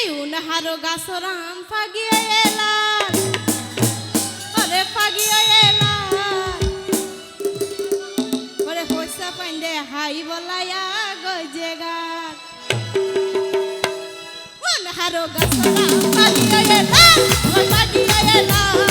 হারো গাছরাম ফাগিয়ে এলাম। ওরে ফাগিয়ে এলাম। ওরে পয়সা পাইন্দে হাই বলায়া গজে গার মন গাছ রাম ফাগিয়ে ফাগিয়ে